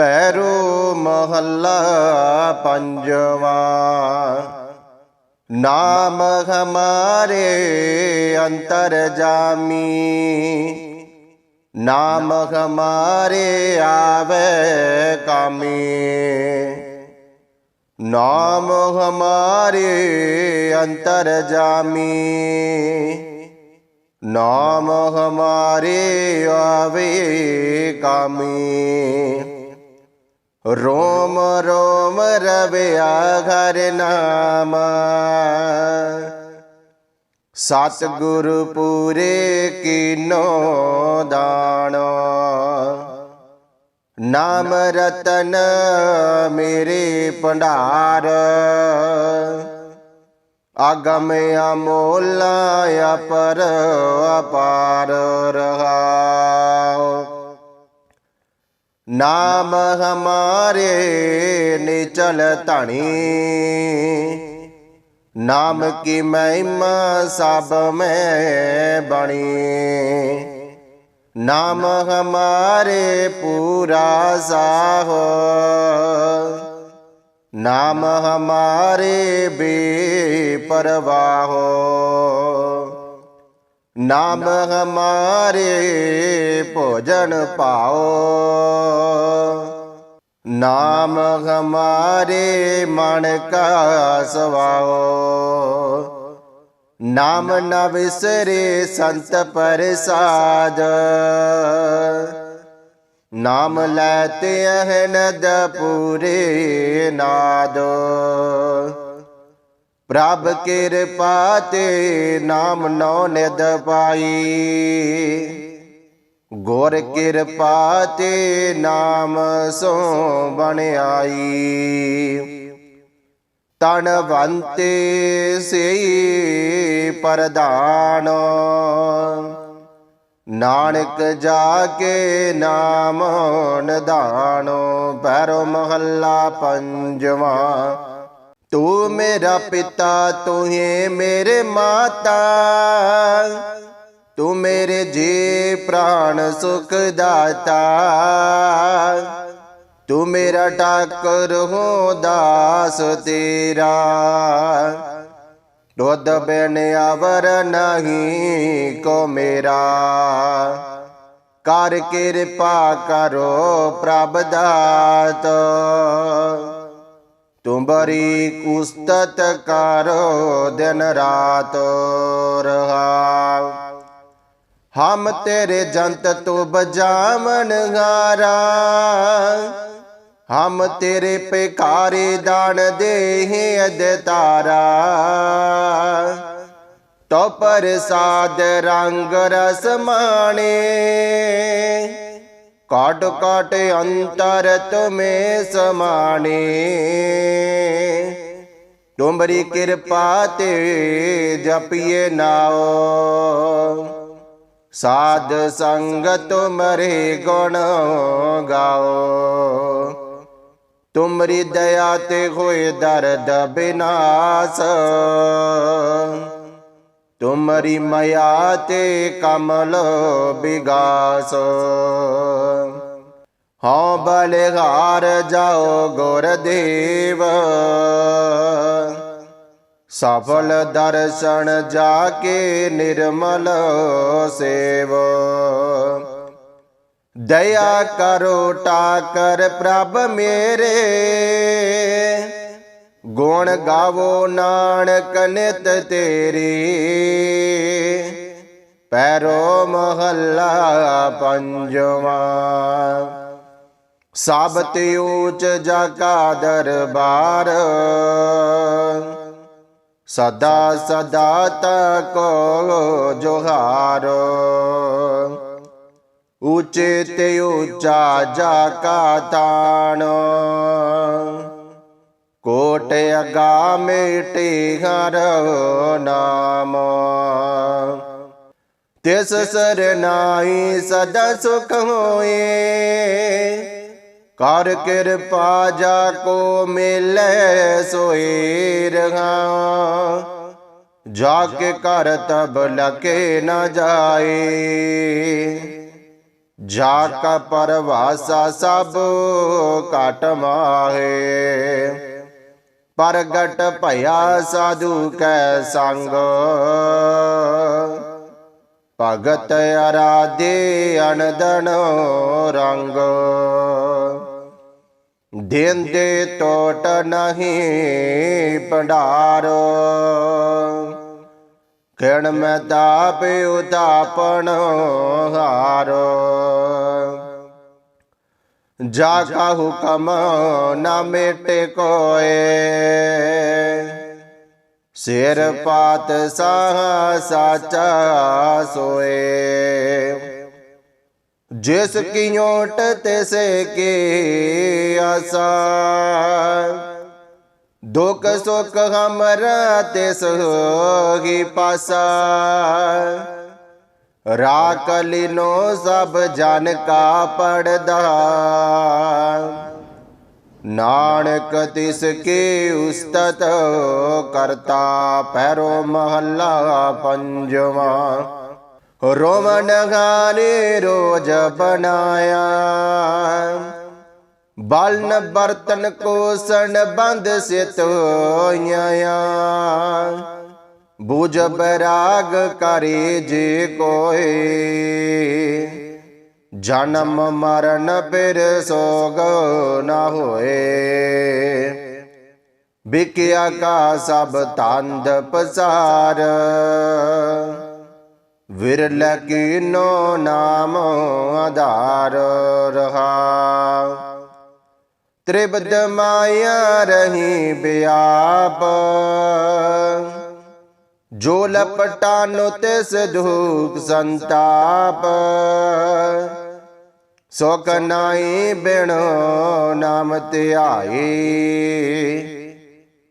ਪੈਰੋ ਮਹੱਲਾ ਪੰਜਵਾ। ਨਾਮ ਹਮਾਰੇ ਅੰਤਰ ਜਾਮੀ। ਨਾਮ ਹਮਾਰੇ ਆਵੇ ਕਾਮੀ। ਨਾਮ ਹਮਾਰੇ ਅੰਤਰ ਜਾਮੀ। ਨਾਮ ਹਮਾਰੇ ਆਵੇ ਕਾਮੀ। ਰੋਮ ਰੋਮ ਰਵਿਆ ਘਰ ਨਾਮ ਸਤ ਗੁਰ ਪੂਰੇ ਕੀਨੋ ਦਾਨ ਨਾਮ ਰਤਨ ਮੇਰੇ ਭੰਡਾਰ ਆਗਮ ਅਮੋਲ ਅਪਰ ਅਪਾਰ ਰਹਾਉ ਨਾਮ ਹਮਾਰੇ ਨਿਚਲ ਧਣੀ। ਨਾਮ ਕੀ ਮਹਿਮਾ ਸਭ ਮੈਂ ਬਣੀ। ਨਾਮ ਹਮਾਰੇ ਪੂਰਾ ਸਾਹੋ। ਨਾਮ ਹਮਾਰੇ ਬੇ ਹੋ ਨਾਮ ਹਮਾਰੇ ਭੋਜਨ ਪਾਓ। ਨਾਮ ਹਮਾਰੇ ਮਨ ਕਾ ਸਵਾਓ। ਨਾਮ ਨ ਵਿਸਰੇ ਸੰਤ ਪ੍ਰਸਾਦ ਨਾਮ ਲੈਤੇ ਅਹਨਦ ਪੂਰੇ ਨਾਦੋ। ਪ੍ਰਭ ਕਿਰਪਾ ਤੇ ਨਾਮ ਨੋ ਨਿਦ ਪਾਈ। ਗੁਰ ਕਿਰਪਾ ਤੇ ਨਾਮ ਸੋ ਬਣ ਆਈ ਤਨਵੰਤੇ ਸਈ ਪਰਦਾਨ ਨਾਨਕ ਜਾ ਕੇ ਨਾਮ ਨਿਧਾਨੋ। ਪੈਰੋ ਮਹੱਲਾ ਪੰਜਵਾਂ। ਤੂੰ ਮੇਰਾ ਪਿਤਾ, ਤੂੰ ਹੀ ਮੇਰੇ ਮਾਤਾ। ਤੂੰ ਮੇਰੇ ਜੀ ਪ੍ਰਾਣ ਸੁਖ ਦਾਤਾ। ਤੂੰ ਮੇਰਾ ਠਾਕੁਰ ਹੋ ਦਾਸ ਤੇਰਾ। ਦੁੱਧ ਬਿਨ ਅਵਰ ਨਹੀਂ ਕੋ ਮੇਰਾ। ਕਰ ਕਿਰਪਾ ਕਰੋ ਪ੍ਰਭ ਦਾਤ। ਤੁਮ ਬਰੀ ਕੁਸਤਤ ਕਰੋ, ਦਿਨ ਰਾਤ ਰਹਾ ਹਮ ਤੇਰੇ ਜੰਤ ਤੋ ਬਜਾਵਨ ਹਾਰਾ ਹਮ ਤੇਰੇ ਪਿਕਾਰੇ ਦਾਨ ਦੇਹ ਅਦਤਾਰਾ ਤੋ ਪ੍ਰਸਾਦ ਰੰਗ ਰਸ ਮਾਣੇ। ਕਾਟ ਕਾਟ ਅੰਤਰ ਤੁਮੇ ਸਮਾਣੇ ਤੁਮਰੀ ਕਿਰਪਾ ਤੇ ਜਪੀਏ ਨਾਓ ਸਾਧ ਸੰਗਤ ਤੁਮਰੇ ਗੁਣ ਗਾਓ ਤੁਮਰੀ ਦਇਆ ਤੇ ਹੋਏ ਦਰਦ ਬਿਨਾਸ਼। ਤੁਮਰੀ ਮਾਇਆ ਤੇ ਕਮਲ ਬਿਗਾਸ। ਹਉ ਬਲਿਹਾਰ ਜਾਓ ਗੁਰਦੇਵ। ਸਫਲ ਦਰਸ਼ਨ ਜਾ ਕੇ ਨਿਰਮਲ ਸੇਵ। ਦਇਆ ਕਰੋ ਟਾਕਰ ਪ੍ਰਭ ਮੇਰੇ। ਗੁਣ ਗਾਵੋ ਨਾਨਕ ਨਿਤ ਤੇਰੀ। ਪੈਰੋ ਮਹੱਲਾ ਪੰਜਵਾ। ਸਭ ਤੇ ਊਚ ਜਾ ਕਾ ਦਰਬਾਰ। ਸਦਾ ਸਦਾ ਤਕੋ ਜੋਹਾਰ। ਉੱਚੇ ਤੇ ਉੱਚਾ ਜਾ ਕਾ ਤਾਣ। ਕੋਟ ਅਗਾ ਮੇਟੇ ਹਰ ਨਾਮ। ਤਿਸ ਸਰਨਾਈ ਸਦਾ ਸੁਖ ਹੋਏ। ਕਰ ਕਿਰਪਾ ਜਾ ਕੋ ਮਿਲੇ ਸੋਈ ਰਹਾ। ਜਾ ਕੇ ਕਰ ਤਬ ਲਕੇ ਨਾ ਜਾਏ। ਜਾ ਕਾ ਪਰਵਾਸਾ ਸਭ ਘਟ ਮਾਹੇ। ਪ੍ਰਗਟ ਭਇਆ ਸਾਧੂ ਕੈ ਸੰਗ। ਭਗਤ ਅਰਾਧੇ ਅਨਦਨ ਰੰਗ। ਦਿਨ ਦੇ ਟੋਟ ਨਹੀਂ ਭੰਡਾਰੋ। ਕਿਣ ਮੈਂ ਤਾਪ ਉਤਾਪਣ ਹਾਰੋ। ਜਾ ਕਾ ਹੁਕਮ ਨਾ ਮੇਟੇ ਕੋਏ। ਸਿਰ ਪਾਤ ਸਾਹ ਸਾਚਾ ਸੋਏ ਜਿਸ ਕੀ ਓਟ ਤਿਸੇ ਕੀ ਆਸਾ। ਦੁਖ ਸੁਖ ਹਮਰਾ ਤਿਸ ਹੋਗੀ ਪਾਸਾ। ਰਾਖ ਲਿਨੋ ਸਭ ਜਨ ਕਾ ਪੜਦਾ। ਨਾਨਕ ਤਿਸ ਕੀ ਉਸਤਤ ਕਰਤਾ ਪੈਰੋ ਮਹੱਲਾ ਪੰਜਵਾ। ਰੋਮਨ ਗਾਨੇ ਰੋਜ ਬਣਾਇਆ। ਬਲਨ ਬਰਤਨ ਕੋਸਣ ਬੰਦ ਸਿਤੋਇਆ ਬੁਝ ਬਰਾਗ ਕਰੇ ਜੇ ਕੋਏ। ਜਨਮ ਮਰਨ ਫਿਰ ਸੋਗ ਨਾ ਹੋਏ। ਵਿਕਿਆ ਕਾ ਸਭ ਤੰਦ ਪਸਾਰ। ਵਿਰਲ ਕੀਨੋ ਨਾਮ ਆਧਾਰ ਰਹਾ। ਤ੍ਰਿਬਦ ਮਾਇਆ ਰਹੀ ਬਿਆਪ। ਜੋ ਲਪਟਾਨੋ ਤਿਸ ਦੁਖ ਸੰਤਾਪ ਸੋਕ ਨਾਈ ਬਿਣੋ ਨਾਮ ਧਿਆਈ।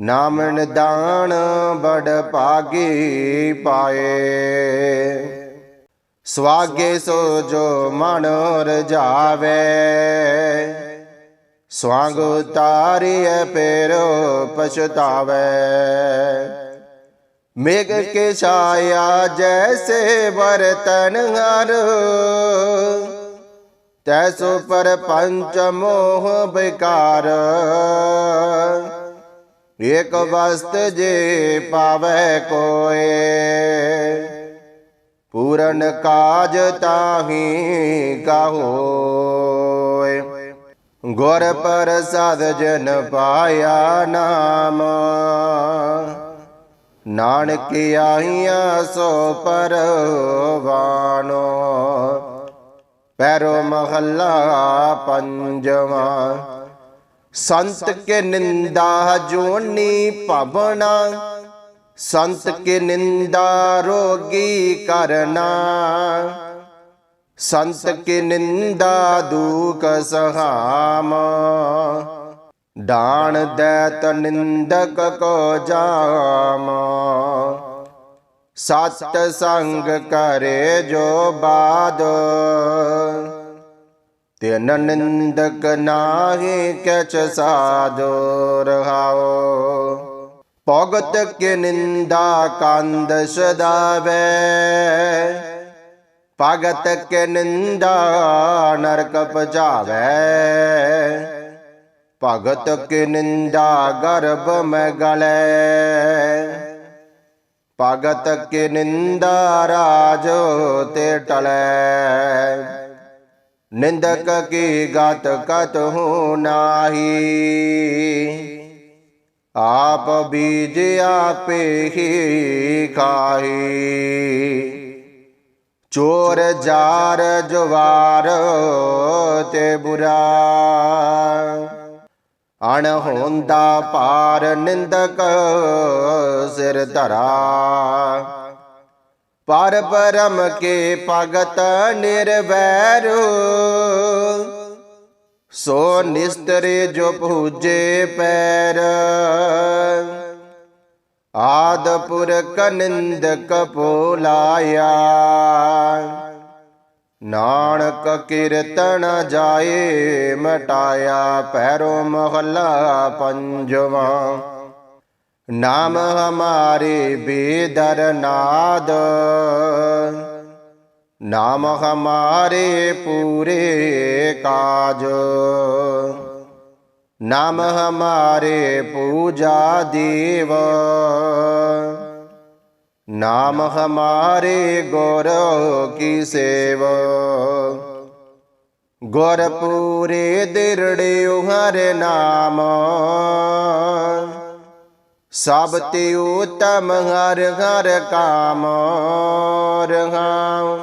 ਨਾਮ ਨਿਦਾਨ ਬੜ ਭਾਗੀ ਪਾਏ। ਸਵਾਗੇ ਸੋ ਜੋ ਮਨ ਰਜਾਵੇ, ਸਵਾਂਗ ਉਤਾਰੀਐ ਪੇਰੋ ਪਛਤਾਵੇ। ਮੇਘ ਕੇ ਛਾਇਆ ਜੈਸੇ ਬਰਤਨ ਹਰ। ਤੈਸੋ ਪਰ ਪੰਚ ਮੋਹ ਬਿਕਾਰ ਏਕ ਵਸਤ ਜੇ ਪਾਵੇ ਕੋਏ। ਪੂਰਨ ਕਾਜ ਤਾਹੀ ਕਹੋਏ ਗੁਰ ਪ੍ਰਸਾਦ ਜਨ ਪਾਇਆ ਨਾਮ। ਨਾਨਕ ਆਈਆਂ ਸੋ ਪਰਵਾਨੋ। ਪੈਰੋ ਮਹੱਲਾ ਪੰਜਵਾਂ। ਸੰਤ ਕੇ ਨਿੰਦਾ ਜੋਨੀ ਭਵਨਾ। ਸੰਤ ਕੇ ਨਿੰਦਾ ਰੋਗੀ ਕਰਨਾ। ਸੰਤ ਕੇ ਨਿੰਦਾ ਦੂਖ ਸਹਾਮ। ਦਾਨ ਦੈਤ ਨਿੰਦਕ ਕੋ ਜਾਮ। ਸਤ ਸੰਗ ਕਰੇ ਜੋ ਬਾਦ। ਤਿਨ ਨਿੰਦਕ ਨਾਹੀ ਕਛ ਸਾਧੋ ਰਹਾਓ। ਭਗਤ ਕੇ ਨਿੰਦਾ ਕੰਦ ਸਦਾਵੇ। ਭਗਤ ਕੇ ਨਿੰਦਾ ਨਰਕ ਪਜਾਵੇ ਭਗਤ ਕੇ ਨਿੰਦਾ ਗਰਭ ਮੈਂ ਗਲੇ ਭਗਤ ਕੇ ਨਿੰਦਾ ਰਾਜ ਤੇ ਟਲੇ ਨਿੰਦਕ ਕੀ ਗਤ ਕਤ ਹੋ ਨਾਹੀ ਆਪ ਬੀਜ ਆਪੇ ਹੀ ਖਾਹੀ ਚੋਰ ਜਾਰ ਜਵਾਰ ਤੇ ਬੁਰਾ ਅਣ ਹੁੰਦਾ ਪਾਰ ਨਿੰਦਕ ਸਿਰ ਧਰਾ। ਪਰ ਪਰਮ ਕੇ ਭਗਤ ਨਿਰਵੈਰੋ, ਸੋ ਨਿਸਤਰੇ ਜੋ ਪੂਜੇ ਪੈਰ। ਆਦ ਪੁਰਖ ਨਿੰਦਕ ਪੋਲਾਇਆ ਨਾਨਕ ਕੀਰਤਨ ਜਾਏ, ਮਟਾਇਆ ਪੈਰੋ ਮਹੱਲਾ ਪੰਜਵਾ। ਨਾਮ ਹਮਾਰੇ ਬੇਦਰ ਨਾਦ। ਨਾਮ ਹਮਾਰੇ ਪੂਰੇ ਕਾਜ। ਨਾਮ ਹਮਾਰੇ ਪੂਜਾ ਦੇਵ। ਨਾਮ ਹਮਾਰੇ ਗੁਰ ਕੀ ਸੇਵ। ਗੁਰ ਪੂਰੇ ਦਿਰੜਿਓ ਹਰ ਨਾਮ। ਸਭ ਤੇ ਉਤਮ ਹਰ ਹਰ ਕਾਮ ਰਹਾਉ।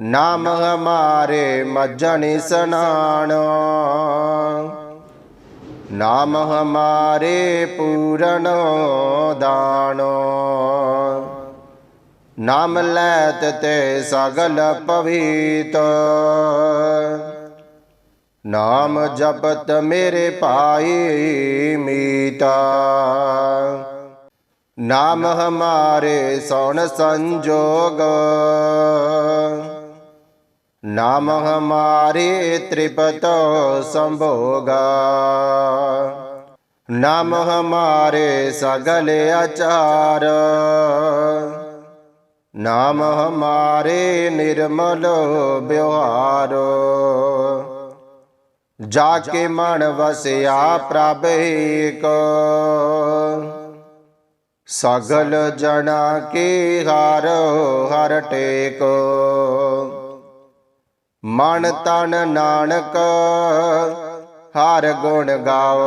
ਨਾਮ ਹਮਾਰੇ ਮਜਨ ਸਨਾਨ। ਨਾਮ ਹਮਾਰੇ ਪੂਰਨ ਦਾਨ। ਨਾਮ ਲੈਤ ਤੇ ਸਗਲ ਪਵੀਤ। ਨਾਮ ਜਪਤ ਮੇਰੇ ਭਾਈ ਮੀਤਾ। ਨਾਮ ਹਮਾਰੇ ਸੋਣ ਸੰਜੋਗ। ਨਾਮ ਹਮਾਰੇ ਤ੍ਰਿਪਤ ਸੰਭੋਗਾ। ਨਾਮ ਹਮਾਰੇ ਸਗਲ ਆਚਾਰ। ਨਾਮ ਹਮਾਰੇ ਨਿਰਮਲ ਵਿਵਹਾਰ। ਜਾ ਕੇ ਮਨ ਵਸਿਆ ਪ੍ਰਭ ਏਕ। ਸਗਲ ਜਣਾ ਕੇ ਹਰ ਹਰ ਟੇਕ। ਮਨ ਤਨ ਨਾਨਕ ਹਰ ਗੁਣ ਗਾਓ।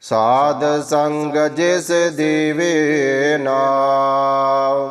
ਸਾਧ ਸੰਗ ਜਿਸ ਦੀਵੇ ਨਾਮ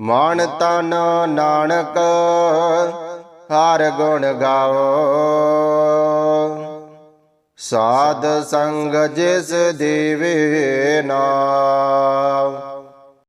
ਮਨ ਤਨ ਨਾਨਕ ਹਰ ਗੁਣ ਗਾਓ। ਸਾਧ ਸੰਗ ਜਿਸ ਦੀਵੇ ਨਾਮ